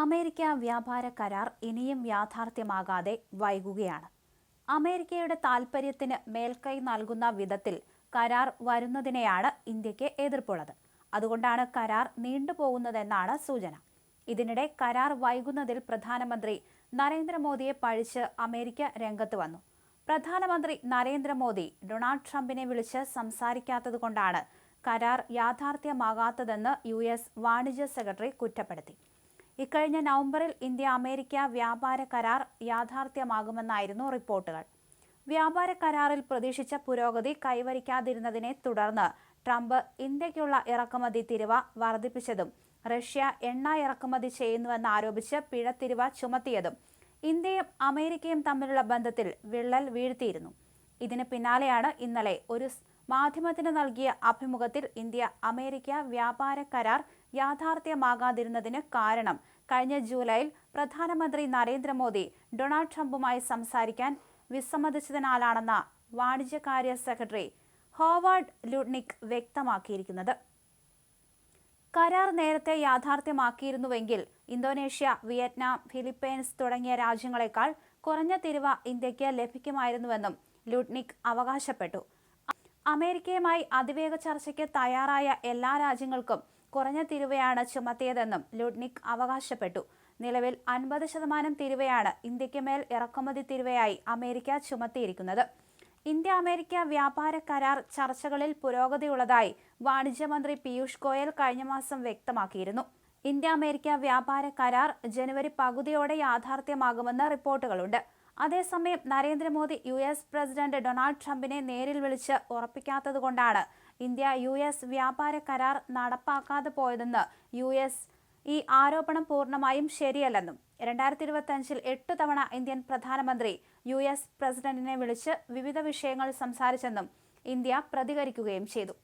America വ്യാപാര കരാർ ഇനിയും യാഥാർത്ഥ്യമാകാതെ വൈകുകയാണ്. അമേരിക്കയുടെ താൽപ്പര്യത്തിന് മേൽക്കൈ നൽകുന്ന വിധത്തിൽ കരാർ വരുന്നതിനെയാണ് ഇന്ത്യയ്ക്ക് എതിർപ്പുള്ളത്. അതുകൊണ്ടാണ് കരാർ നീണ്ടുപോകുന്നതെന്നാണ് സൂചന. ഇതിനിടെ കരാർ വൈകുന്നതിൽ പ്രധാനമന്ത്രി നരേന്ദ്രമോദിയെ പഴിച്ച് അമേരിക്ക രംഗത്ത് വന്നു. പ്രധാനമന്ത്രി നരേന്ദ്രമോദി ഡൊണാൾഡ് ട്രംപിനെ വിളിച്ച് സംസാരിക്കാത്തതുകൊണ്ടാണ് കരാർ യാഥാർത്ഥ്യമാകാത്തതെന്ന് യു എസ് വാണിജ്യ സെക്രട്ടറി കുറ്റപ്പെടുത്തി. ഇക്കഴിഞ്ഞ നവംബറിൽ ഇന്ത്യ അമേരിക്ക വ്യാപാര കരാർ യാഥാർത്ഥ്യമാകുമെന്നായിരുന്നു റിപ്പോർട്ടുകൾ. വ്യാപാര കരാറിൽ പ്രതീക്ഷിച്ച പുരോഗതി കൈവരിക്കാതിരുന്നതിനെ തുടർന്ന് ട്രംപ് ഇന്ത്യയ്ക്കുള്ള ഇറക്കുമതി തിരുവ വർദ്ധിപ്പിച്ചതും റഷ്യ എണ്ണ ഇറക്കുമതി ചെയ്യുന്നുവെന്ന് ആരോപിച്ച് പിഴത്തിരിവ ചുമത്തിയതും ഇന്ത്യയും അമേരിക്കയും തമ്മിലുള്ള ബന്ധത്തിൽ വിള്ളൽ വീഴ്ത്തിയിരുന്നു. ഇതിന് പിന്നാലെയാണ് ഇന്നലെ ഒരു മാധ്യമത്തിന് നൽകിയ അഭിമുഖത്തിൽ ഇന്ത്യ അമേരിക്ക വ്യാപാര കരാർ യാഥാർത്ഥ്യമാകാതിരുന്നതിന് കാരണം കഴിഞ്ഞ ജൂലൈയിൽ പ്രധാനമന്ത്രി നരേന്ദ്രമോദി ഡൊണാൾഡ് ട്രംപുമായി സംസാരിക്കാൻ വിസമ്മതിച്ചതിനാലാണെന്ന വാണിജ്യകാര്യ സെക്രട്ടറി ഹോവാർഡ് ലുഡ്നിക് വ്യക്തമാക്കിയിരിക്കുന്നത്. കരാർ നേരത്തെ യാഥാർത്ഥ്യമാക്കിയിരുന്നുവെങ്കിൽ ഇന്തോനേഷ്യ വിയറ്റ്നാം ഫിലിപ്പൈൻസ് തുടങ്ങിയ രാജ്യങ്ങളെക്കാൾ കുറഞ്ഞ തിരിവ ഇന്ത്യയ്ക്ക് ലഭിക്കുമായിരുന്നുവെന്നും ലുഡ്നിക് അവകാശപ്പെട്ടു. അമേരിക്കയുമായി അതിവേഗ ചർച്ചയ്ക്ക് തയ്യാറായ എല്ലാ രാജ്യങ്ങൾക്കും കുറഞ്ഞ തിരുവയാണ് ചുമത്തിയതെന്നും ലുഡ്നിക് അവകാശപ്പെട്ടു. നിലവിൽ അൻപത് ശതമാനം തിരുവയാണ് ഇന്ത്യയ്ക്ക് മേൽ ഇറക്കുമതി തിരുവയായി അമേരിക്ക ചുമത്തിയിരിക്കുന്നത്. ഇന്ത്യ അമേരിക്ക വ്യാപാര കരാർ ചർച്ചകളിൽ പുരോഗതിയുള്ളതായി വാണിജ്യമന്ത്രി പീയൂഷ് ഗോയൽ കഴിഞ്ഞ മാസം വ്യക്തമാക്കിയിരുന്നു. ഇന്ത്യ അമേരിക്ക വ്യാപാര കരാർ ജനുവരി പകുതിയോടെ യാഥാർത്ഥ്യമാകുമെന്ന് റിപ്പോർട്ടുകളുണ്ട്. അതേസമയം Narendra Modi U S president Donald ട്രംപിനെ നേരിൽ വിളിച്ച് ഉറപ്പിക്കാത്തതുകൊണ്ടാണ് ഇന്ത്യ യു എസ് വ്യാപാര കരാർ നടപ്പാക്കാതെ പോയതെന്ന് യു എസ് ഈ ആരോപണം പൂർണമായും ശരിയല്ലെന്നും രണ്ടായിരത്തി ഇരുപത്തി അഞ്ചിൽ എട്ട് തവണ ഇന്ത്യൻ പ്രധാനമന്ത്രി യു എസ് പ്രസിഡന്റിനെ വിളിച്ച് വിവിധ വിഷയങ്ങൾ സംസാരിച്ചെന്നും ഇന്ത്യ പ്രതികരിക്കുകയും ചെയ്തു.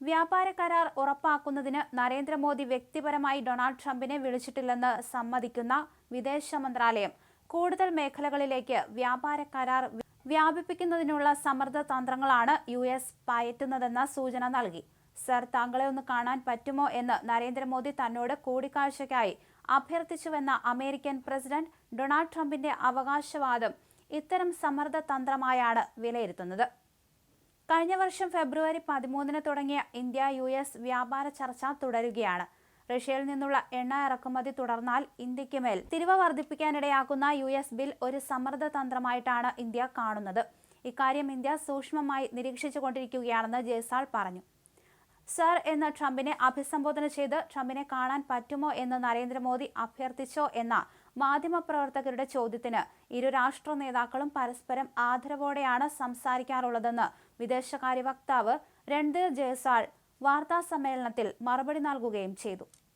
വ്യാപാര കരാർ ഉറപ്പാക്കുന്നതിന് നരേന്ദ്രമോദി വ്യക്തിപരമായി ഡൊണാൾഡ് ട്രംപിനെ വിളിച്ചിട്ടില്ലെന്ന് സമ്മതിക്കുന്ന വിദേശ മന്ത്രാലയം കൂടുതൽ മേഖലകളിലേക്ക് വ്യാപാര കരാർ വ്യാപിപ്പിക്കുന്നതിനുള്ള സമ്മർദ്ദ തന്ത്രങ്ങളാണ് യു എസ് പയറ്റുന്നതെന്ന സൂചന നൽകി. സർ താങ്കളെ ഒന്ന് കാണാൻ പറ്റുമോ എന്ന് നരേന്ദ്രമോദി തന്നോട് കൂടിക്കാഴ്ചയ്ക്കായി അഭ്യർത്ഥിച്ചുവെന്ന അമേരിക്കൻ പ്രസിഡന്റ് ഡൊണാൾഡ് ട്രംപിന്റെ അവകാശവാദം ഇത്തരം സമ്മർദ്ദ തന്ത്രമായാണ് വിലയിരുത്തുന്നത്. കഴിഞ്ഞ വർഷം ഫെബ്രുവരി പതിമൂന്നിന് തുടങ്ങിയ ഇന്ത്യ യു എസ് വ്യാപാര ചർച്ച തുടരുകയാണ്. റഷ്യയിൽ നിന്നുള്ള എണ്ണ ഇറക്കുമതി തുടർന്നാൽ ഇന്ത്യയ്ക്ക് മേൽ തിരിവ് വർദ്ധിപ്പിക്കാനിടയാക്കുന്ന യു എസ് ബിൽ ഒരു സമ്മർദ്ദ തന്ത്രമായിട്ടാണ് ഇന്ത്യ കാണുന്നത്. ഇക്കാര്യം ഇന്ത്യ സൂക്ഷ്മമായി നിരീക്ഷിച്ചുകൊണ്ടിരിക്കുകയാണെന്ന് ജയ്സാൾ പറഞ്ഞു. സർ എന്ന് ട്രംപിനെ അഭിസംബോധന ചെയ്ത് ട്രംപിനെ കാണാൻ പറ്റുമോ എന്ന് നരേന്ദ്രമോദി അഭ്യർത്ഥിച്ചോ എന്ന മാധ്യമപ്രവർത്തകരുടെ ചോദ്യത്തിന് ഇരു രാഷ്ട്ര നേതാക്കളും പരസ്പരം ആദരവോടെയാണ് സംസാരിക്കാറുള്ളതെന്ന് വിദേശകാര്യ വക്താവ് രൺധീർ ജയ്സാൾ വാർത്താ സമ്മേളനത്തിൽ മറുപടി നൽകുകയും ചെയ്തു.